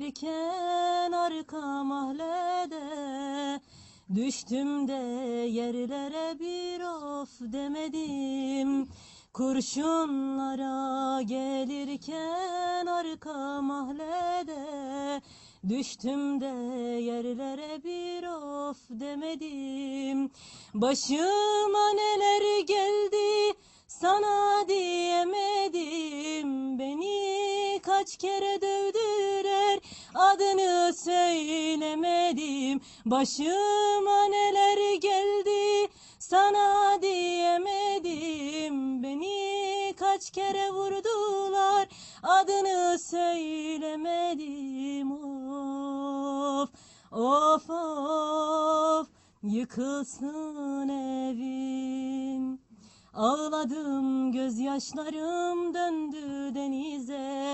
Diken arka mahallede Düştüm de yerlere bir of demedim. Kurşunlara gelirken arka mahallede Düştüm de yerlere bir of demedim. Başıma neler geldi sana diyemedim. Beni kaç kere dövdüler adını söylemedim. Başıma neler geldi sana diyemedim. Beni kaç kere vurdular adını söylemedim. Of of of yıkılsın evin Ağladım gözyaşlarım döndü denize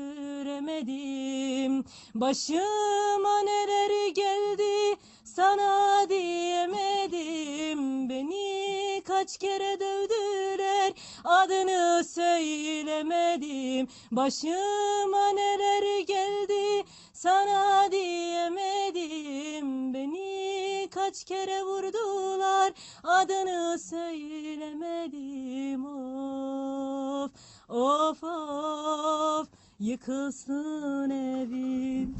Başıma neler geldi sana diyemedim. Beni kaç kere dövdüler adını söylemedim. Başıma neler geldi sana diyemedim. Beni kaç kere vurdular adını söylemedim. Of of of yıkılsın evim.